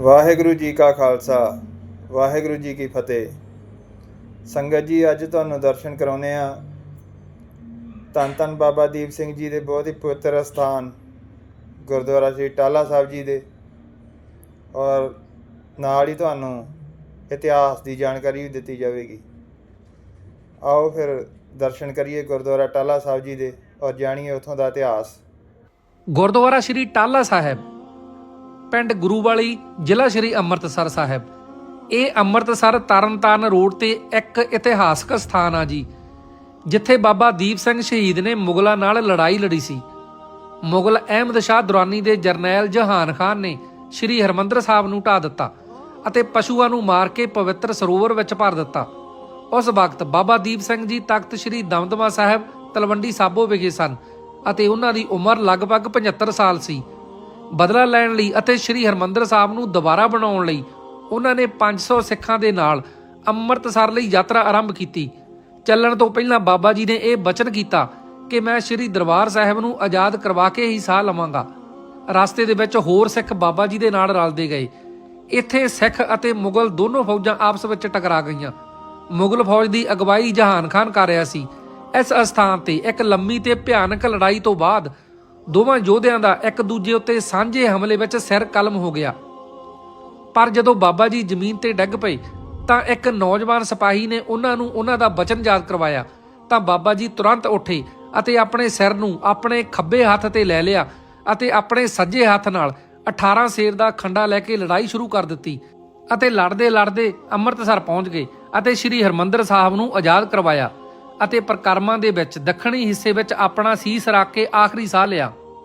ਵਾਹਿਗੁਰੂ ਜੀ ਕਾ ਖਾਲਸਾ, ਵਾਹਿਗੁਰੂ ਜੀ ਕੀ ਫਤਿਹ। ਸੰਗਤ ਜੀ, ਅੱਜ ਤੁਹਾਨੂੰ ਦਰਸ਼ਨ ਕਰਾਉਨੇ ਆ ਧੰਨ ਧੰਨ ਬਾਬਾ ਦੀਪ ਸਿੰਘ ਜੀ ਦੇ ਬਹੁਤ ਹੀ ਪਵਿੱਤਰ ਸਥਾਨ ਗੁਰਦੁਆਰਾ ਸ੍ਰੀ ਟਾਲਾ ਸਾਹਿਬ ਜੀ ਦੇ। ਔਰ ਨਾਲ ਹੀ ਤੁਹਾਨੂੰ ਇਤਿਹਾਸ ਦੀ ਜਾਣਕਾਰੀ ਵੀ ਦਿੱਤੀ ਜਾਵੇਗੀ। ਆਓ ਫਿਰ ਦਰਸ਼ਨ ਕਰੀਏ ਗੁਰਦੁਆਰਾ ਟਾਲਾ ਸਾਹਿਬ ਜੀ ਦੇ ਔਰ ਜਾਣੀਏ ਉੱਥੋਂ ਦਾ ਇਤਿਹਾਸ। ਗੁਰਦੁਆਰਾ ਸ਼੍ਰੀ ਟਾਲਾ ਸਾਹਿਬ ਪਿੰਡ ਗੁਰੂਵਾਲੀ ਜ਼ਿਲ੍ਹਾ ਸ਼੍ਰੀ ਅੰਮ੍ਰਿਤਸਰ ਸਾਹਿਬ। ਇਹ ਅੰਮ੍ਰਿਤਸਰ ਤਰਨਤਾਰਨ ਰੋਡ ਤੇ ਇੱਕ ਇਤਿਹਾਸਕ ਸਥਾਨ ਆ ਜੀ, ਜਿੱਥੇ ਬਾਬਾ ਦੀਪ ਸਿੰਘ ਸ਼ਹੀਦ ਨੇ ਮੁਗਲਾਂ ਨਾਲ ਲੜਾਈ ਲੜੀ ਸੀ। ਮੁਗਲ ਅਹਿਮਦ ਸ਼ਾਹ ਦੁਰਾਨੀ ਦੇ ਜਰਨੈਲ ਜਹਾਨ ਖਾਨ ਨੇ ਸ਼੍ਰੀ ਹਰਮੰਦਰ ਸਾਹਿਬ ਨੂੰ ਢਾ ਦਿੱਤਾ ਅਤੇ ਪਸ਼ੂਆਂ ਨੂੰ ਮਾਰ ਕੇ ਪਵਿੱਤਰ ਸਰੋਵਰ ਵਿੱਚ ਭਰ ਦਿੱਤਾ। ਉਸ ਵਕਤ ਬਾਬਾ ਦੀਪ ਸਿੰਘ ਜੀ ਤਖਤ ਸ਼੍ਰੀ ਦਮਦਮਾ ਸਾਹਿਬ ਤਲਵੰਡੀ ਸਾਬੋ ਵਿਖੇ ਸਨ ਅਤੇ ਉਹਨਾਂ ਦੀ ਉਮਰ ਲਗਭਗ 75 ਸਾਲ ਸੀ। ਬਦਲਾ ਲੈਣ ਲਈ ਅਤੇ ਸ਼੍ਰੀ ਹਰਮੰਦਰ ਸਾਹਿਬ ਨੂੰ ਦੁਬਾਰਾ ਬਣਾਉਣ ਲਈ ਉਹਨਾਂ ਨੇ 500 ਸਿੱਖਾਂ ਦੇ ਨਾਲ ਅੰਮ੍ਰਿਤਸਰ ਲਈ ਯਾਤਰਾ ਆਰੰਭ ਕੀਤੀ। ਚੱਲਣ ਤੋਂ ਪਹਿਲਾਂ ਬਾਬਾ ਜੀ ਨੇ ਇਹ ਬਚਨ ਕੀਤਾ ਕਿ ਮੈਂ ਸ਼੍ਰੀ ਦਰਬਾਰ ਸਾਹਿਬ ਨੂੰ ਆਜ਼ਾਦ ਕਰਵਾ ਕੇ ਹੀ ਸਾਹ ਲਵਾਂਗਾ। ਰਸਤੇ ਦੇ ਵਿੱਚ ਹੋਰ ਸਿੱਖ ਬਾਬਾ ਜੀ ਦੇ ਨਾਲ ਰਲਦੇ ਗਏ। ਇੱਥੇ ਸਿੱਖ ਅਤੇ ਮੁਗਲ ਦੋਨੋਂ ਫੌਜਾਂ ਆਪਸ ਵਿੱਚ ਟਕਰਾ ਗਈਆਂ। ਮੁਗਲ ਫੌਜ ਦੀ ਅਗਵਾਈ ਜਹਾਨ ਖਾਨ ਕਰ ਰਿਹਾ ਸੀ। ਇਸ ਅਸਥਾਨ ਤੇ ਇੱਕ ਲੰਮੀ ਤੇ ਭਿਆਨਕ ਲੜਾਈ ਤੋਂ ਬਾਅਦ ਦੋਵਾਂ ਯੋਧਿਆਂ ਦਾ ਇੱਕ ਦੂਜੇ ਉੱਤੇ ਸਾਂਝੇ ਹਮਲੇ ਵਿੱਚ ਸਿਰ ਕਲਮ ਹੋ ਗਿਆ। ਪਰ ਜਦੋਂ ਬਾਬਾ ਜੀ ਜ਼ਮੀਨ ਤੇ ਡਿੱਗ ਪਏ, ਤਾਂ ਇੱਕ ਨੌਜਵਾਨ ਸਿਪਾਹੀ ਨੇ ਉਹਨਾਂ ਨੂੰ ਉਹਨਾਂ ਦਾ ਬਚਨ ਯਾਦ ਕਰਵਾਇਆ। ਤਾਂ ਬਾਬਾ ਜੀ ਤੁਰੰਤ ਉੱਠੇ ਅਤੇ ਆਪਣੇ ਸਿਰ ਨੂੰ ਆਪਣੇ ਖੱਬੇ ਹੱਥ ਤੇ ਲੈ ਲਿਆ ਅਤੇ ਆਪਣੇ ਸੱਜੇ ਹੱਥ ਨਾਲ 18 ਸੇਰ ਦਾ ਖੰਡਾ ਲੈ ਕੇ ਲੜਾਈ ਸ਼ੁਰੂ ਕਰ ਦਿੱਤੀ ਅਤੇ ਲੜਦੇ ਲੜਦੇ ਅੰਮ੍ਰਿਤਸਰ ਪਹੁੰਚ ਗਏ ਅਤੇ ਸ੍ਰੀ ਹਰਮੰਦਰ ਸਾਹਿਬ ਨੂੰ ਆਜ਼ਾਦ ਕਰਵਾਇਆ ਅਤੇ ਪ੍ਰਕਰਮਾਂ ਦੇ ਵਿੱਚ ਦੱਖਣੀ ਹਿੱਸੇ ਵਿੱਚ ਆਪਣਾ ਸੀਸ ਰੱਖ ਕੇ ਆਖਰੀ ਸਾਹ ਲਿਆ।